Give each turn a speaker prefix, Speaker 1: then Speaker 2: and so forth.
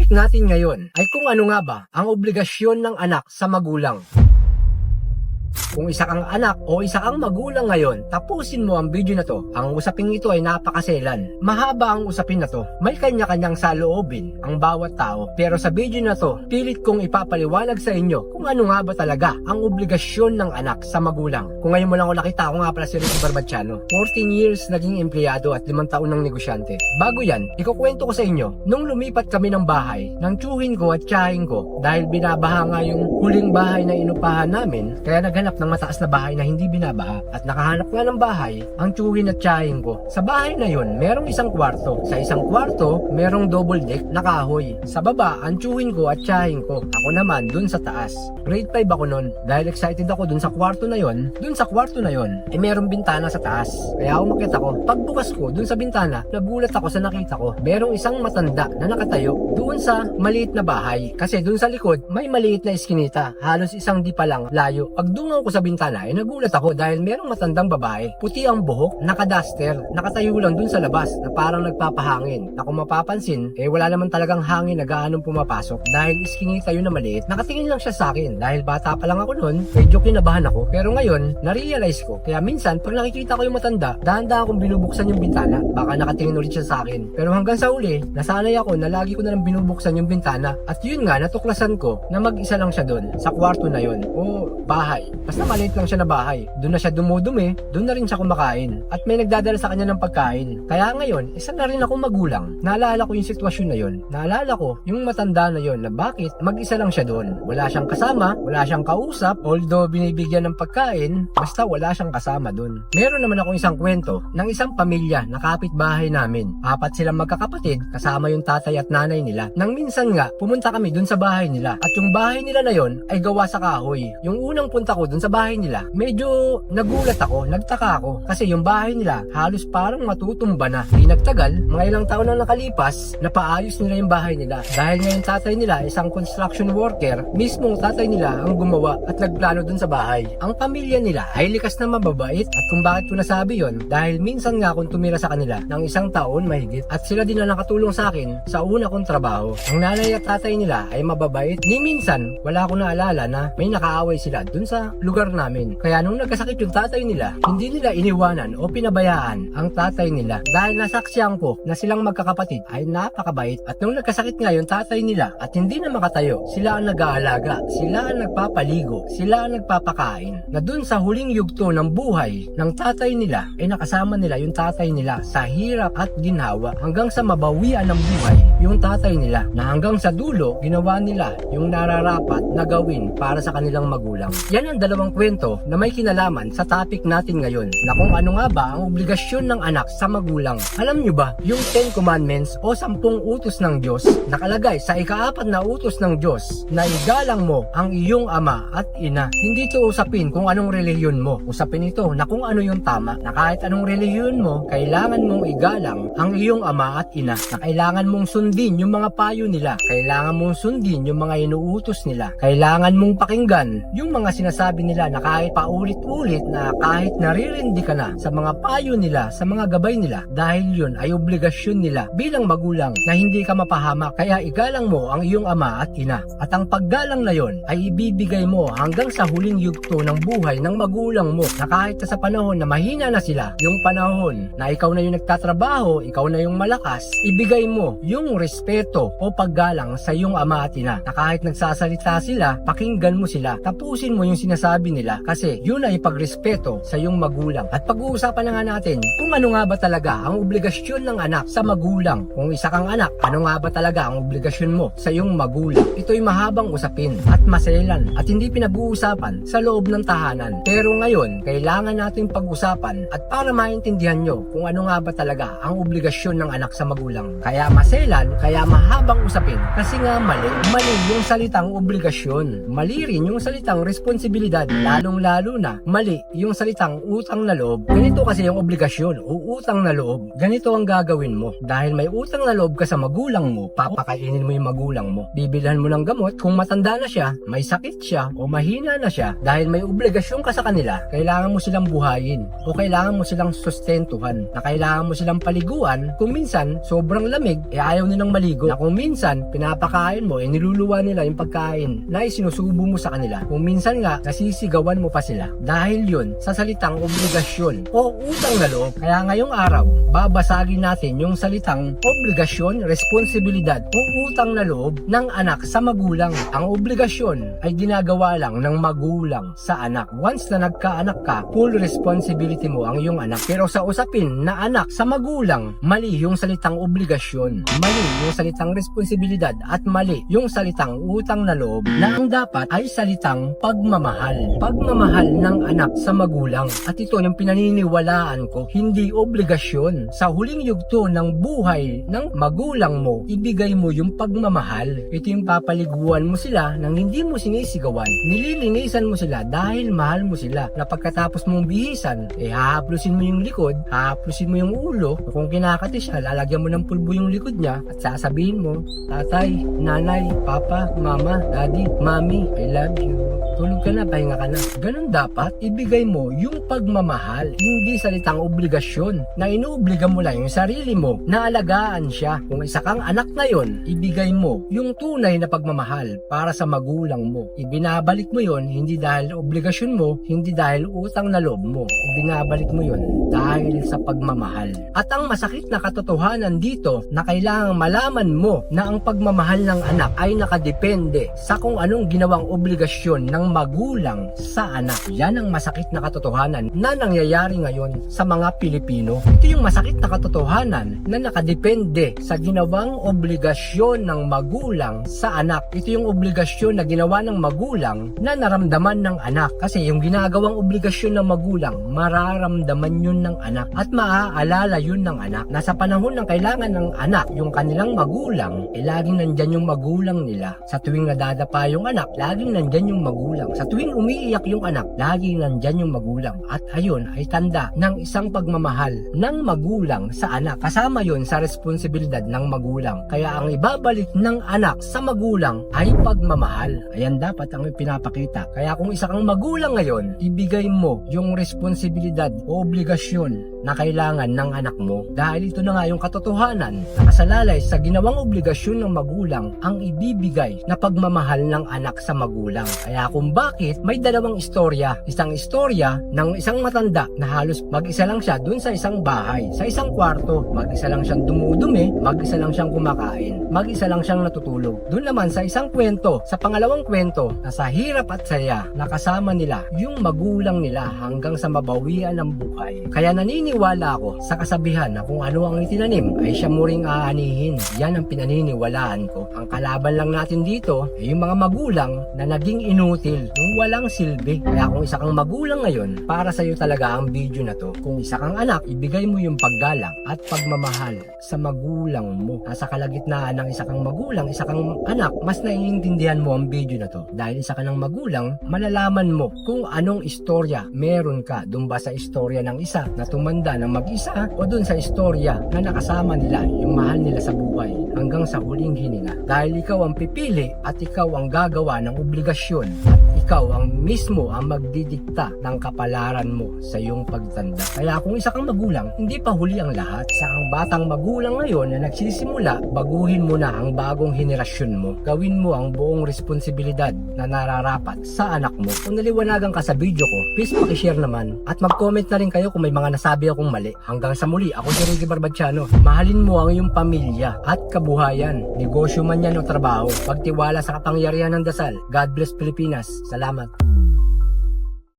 Speaker 1: topic natin ngayon ay kung ano nga ba ang obligasyon ng anak sa magulang. Kung isa kang anak o isa kang magulang ngayon, tapusin mo ang video na to. Ang usaping ito ay napakaselan. Mahaba ang usapin na to. May kanya-kanyang saloobin ang bawat tao. Pero sa video na to, pilit kong ipapaliwanag sa inyo kung ano nga ba talaga ang obligasyon ng anak sa magulang. Kung ngayon mo lang ako nakita, ako nga pala si Ricky Barbacciano. 14 years naging empleyado at 5 taon ng negosyante. Bago yan, ikukwento ko sa inyo, nung lumipat kami ng bahay, ng tsuhin ko at tsahin ko, dahil binabaha nga yung huling bahay na inupahan namin, kaya naghanap ng mataas na bahay na hindi binabaha at nakahanap nga ng bahay ang tsuhin at tsahin ko. Sa bahay na yon, merong isang kwarto. Sa isang kwarto, merong double deck na kahoy. Sa baba, ang tsuhin ko at tsahin ko. Ako naman, dun sa taas. Grade 5 ako nun. Dahil excited ako dun sa kwarto na yon, dun sa kwarto na yon, eh merong bintana sa taas. Kaya umakyat ako. Pagbukas ko dun sa bintana, nagulat ako sa nakita ko. Merong isang matanda na nakatayo doon sa maliit na bahay. Kasi dun sa likod, may maliit na iskinita. Halos isang di pa lang layo. Pagdungaw ko sa bintana, eh nagulat ako dahil merong matandang babae. Puti ang buhok, nakaduster, nakatayo lang dun sa labas na parang nagpapahangin. Na kung mapapansin, eh wala naman talagang hangin na gaanong pumapasok dahil iskinita yun na maliit. Nakatingin lang siya sa akin dahil bata pa lang ako noon, medyo kinabahan ako. Pero ngayon, na-realize ko. Kaya minsan, pag nakikita ko yung matanda, dahan-dahan akong binubuksan yung bintana. Baka nakatingin ulit siya sa akin. Pero hanggang sa uli, nasanay ako na lagi ko na lang binubuksan yung bintana. At yun nga, natuklasan ko na mag-isa lang siya doon, sa kwarto na yun. O bahay. Basta maliit lang siya na bahay. Doon na siya dumudumi, doon na rin siya kumakain. At may nagdadala sa kanya ng pagkain. Kaya ngayon, isa na rin akong magulang. Naalala ko yung sitwasyon na yun. Naalala ko yung matanda na yun na bakit mag-isa lang siya doon. Wala siyang kasama, wala siyang kausap, although binibigyan ng pagkain, basta wala siyang kasama doon. Meron naman ako isang kwento ng isang pamilya na kapitbahay namin. Apat silang magkakapatid, kasama yung tatay at nanay nila. Nang minsan nga, pumunta kami doon sa bahay nila. At yung bahay nila na yon ay gawa sa kahoy. Yung unang punta ko doon sa bahay nila, medyo nagulat ako, nagtaka ako. Kasi yung bahay nila, halos parang matutumba na. Di nagtagal, mga ilang taon na nakalipas, napaayos nila yung bahay nila. Dahil nga yung tatay nila, isang construction worker, mismong tatay nila ang gumawa at nagplano dun sa bahay. Ang pamilya nila ay likas na mababait at kung bakit ko nasabi yon dahil minsan nga akong tumira sa kanila ng isang taon mahigit at sila din na nakatulong sa akin sa una kong trabaho. Ang nanay at tatay nila ay mababait. Ni minsan, wala akong naalala na may nakaaway sila dun sa lugar namin. Kaya nung nagkasakit yung tatay nila, hindi nila iniwanan o pinabayaan ang tatay nila dahil nasaksiyan ko na silang magkakapatid ay napakabait at nung nagkasakit nga yung tatay nila at hindi na makatayo, sila ang nag-aalaga, sila ang nagpapaligo, sila ang nagpapakain. Na dun sa huling yugto ng buhay ng tatay nila ay nakasama nila yung tatay nila sa hirap at ginhawa hanggang sa mabawian ng buhay yung tatay nila na hanggang sa dulo ginawa nila yung nararapat na gawin para sa kanilang magulang. Yan ang dalawang kwento na may kinalaman sa topic natin ngayon na kung ano nga ba ang obligasyon ng anak sa magulang. Alam nyo ba, yung 10 commandments o 10 utos ng Diyos nakalagay sa ikaapat na utos ng Diyos na igalang mo ang iyong ama at ina. Hindi ito usapin kung anong relihiyon mo. Usapin ito na kung ano yung tama na kahit anong relihiyon mo, kailangan mong igalang ang iyong ama at ina na kailangan mong sundin yung mga payo nila. Kailangan mong sundin yung mga inuutos nila. Kailangan mong pakinggan yung mga sinasabi nila na kahit paulit-ulit na kahit naririndi ka na sa mga payo nila, sa mga gabay nila dahil yun ay obligasyon nila bilang magulang na hindi ka mapahamak. Kaya igalang mo ang iyong ama at ina. At ang paggalang na yon ay ibibigay mo hanggang sa huling yugto ng buhay ng magulang mo na kahit sa panahon na mahina na sila, yung panahon na ikaw na yung nagtatrabaho, ikaw na yung malakas, ibigay mo yung respeto o paggalang sa iyong ama at ina na kahit nagsasalita sila, pakinggan mo sila. Tapusin mo yung sinasabi nila kasi yun ay pagrespeto sa iyong magulang. At pag-uusapan na nga natin kung ano nga ba talaga ang obligasyon ng anak sa magulang. Kung isa kang anak, ano nga ba talaga ang obligasyon mo sa iyong magulang? Ito'y mahabang usapin at maselan at hindi pinag-uusapan sa loob ng tahanan. Pero ngayon, kailangan natin pag-usapan at para maintindihan nyo kung ano nga ba talaga ang obligasyon ng anak sa magulang. Kaya maselan, kaya mahabang usapin kasi nga mali. Mali yung salitang obligasyon. Mali rin yung salitang responsibilidad lalong-lalo na mali yung salitang utang na loob. Ganito kasi yung obligasyon o utang na loob. Ganito ang gagawin mo. Dahil may utang na loob ka sa magulang mo, papakainin mo yung magulang mo. Bibilhan mo ng gamot kung matanda na siya, may sakit siya, o mahina na siya. Dahil may obligasyon ka sa kanila, kailangan mo silang buhayin o kailangan mo silang sustentuhan na kailangan mo silang paliguan kung minsan sobrang lamig eh ayaw nilang maligo na kung minsan pinapakain mo eh niluluwa nila yung pagkain na isinusubo mo sa kanila. Kung minsan nga nasisigawan mo pa sila. Dahil yun sa salitang obligasyon o utang na loob. Kaya ngayong araw babasagin natin yung salitang obligasyon, responsibilidad o utang na loob ng anak sa magulang. Ang obligasyon ay ginagawa lang ng magulang sa anak. Once na nagkaanak ka full responsibility mo ang iyong anak. Pero sa usapin na anak sa magulang mali yung salitang obligasyon. Mali yung salitang responsibilidad at mali yung salitang utang na loob na ang dapat ay salitang pagmamahal. Pagmamahal ng anak sa magulang. At ito yung pinaniniwalaan ko hindi obligasyon. Sa huling yugto ng buhay ng magulang mo ibigay mo yung pagmamahal. Ito yung papaliguan mo sila nang hindi mo sinisigawan. Nililinisan mo sila dahil mahal mo sila. Na pagkatapos mong bihisan eh hahaplusin mo yung likod hahaplusin mo yung ulo. Kung kinakati siya lalagyan mo ng pulbo yung likod niya at sasabihin mo tatay, nanay, papa, mama, daddy, mami, I love you tulog ka na, pahinga ka na. Ganun dapat, ibigay mo yung pagmamahal, hindi salitang obligasyon na inuobliga mo lang yung sarili mo na alagaan siya. Kung isa kang anak ngayon, ibigay mo yung tunay na pagmamahal para sa magulang mo. Ibinabalik mo yon hindi dahil obligasyon mo, hindi dahil utang na loob mo. Ibinabalik mo yon dahil sa pagmamahal. At ang masakit na katotohanan dito na kailangang malaman mo na ang pagmamahal ng anak ay nakadepende sa kung anong ginawang obligasyon ng magulang sa anak. Yan ang masakit na katotohanan na nangyayari ngayon sa mga Pilipino. Ito yung masakit na katotohanan na nakadepende sa ginawang obligasyon ng magulang sa anak. Ito yung obligasyon na ginawa ng magulang na naramdaman ng anak. Kasi yung ginagawang obligasyon ng magulang, mararamdaman yun ng anak at maaalala yun ng anak. Nasa panahon ng kailangan ng anak, yung kanilang magulang, eh laging nandyan yung magulang nila. Sa tuwing nadadapa yung anak, laging nandyan yung magulang. Sa tuwing umiiyak yung anak, laging nandyan yung magulang. At ayun ay tanda ng isang pagmamahal ng magulang sa anak. Kasama yon sa responsibilidad ng magulang. Kaya ang ibabalik ng anak sa magulang ay pagmamahal. Ayan dapat ang pinapakita. Kaya kung isa kang magulang ngayon, ibigay mo yung responsibilidad o obligasyon na kailangan ng anak mo. Dahil ito na nga yung katotohanan, nakasalalay sa ginawang obligasyon ng magulang ang ibibigay na pagmamahal ng anak sa magulang. Kaya kung bakit may dalawang istorya, isang istorya ng isang matanda na halos mag-isa lang siya dun sa isang bahay, sa isang kwarto, mag-isa lang siyang dumudumi, mag-isa lang siyang kumakain, mag-isa lang siyang natutulog. Doon naman sa isang kwento, sa pangalawang kwento, na sa hirap at saya, nakasama nila yung magulang nila hanggang sa mabawian ng buhay. Kaya naniniwala ako sa kasabihan na kung ano ang itinanim ay siya mo ring aanihin. Yan ang pinaniniwalaan ko. Ang kalaban lang natin dito ay yung mga magulang na naging inutil, yung walang silbi. Kaya kung isa kang magulang ngayon, para sa'yo talaga ang video na to. Kung isa kang anak, ibigay mo yung paggalang at pagmamahal sa magulang mo. Nasa kalagitnaan ng isa kang magulang, isa kang anak, mas naiintindihan mo ang video na to. Dahil isa ka ng magulang, malalaman mo kung anong istorya meron ka. Doon ba sa istorya ng isa na tumanda ng mag-isa o doon sa istorya na nakasama nila yung mahal nila sa buhay hanggang sa huling hininga. Dahil ikaw ang pipili at ikaw ang gagawa ng obligasyon at ikaw ang mismo ang magdidikta ng kapalaran mo sa iyong pagtanda. Kaya kung isa kang magulang, hindi pa huli ang lahat. Sa ang batang magulang ngayon na nagsisimula, baguhin mo na ang bagong henerasyon mo. Gawin mo ang buong responsibilidad na nararapat sa anak mo. Kung naliwanagan ka sa video ko, please pakishare naman at mag-comment na rin kayo kung may mga nasabi akong mali. Hanggang sa muli, ako si Ricky Barbadciano. Mahalin mo ang iyong pamilya at kabuhayan. Negosyo man yan o trabaho. Pagtiwala sa kapangyarihan ng dasal. God bless Pilipinas. Salamat.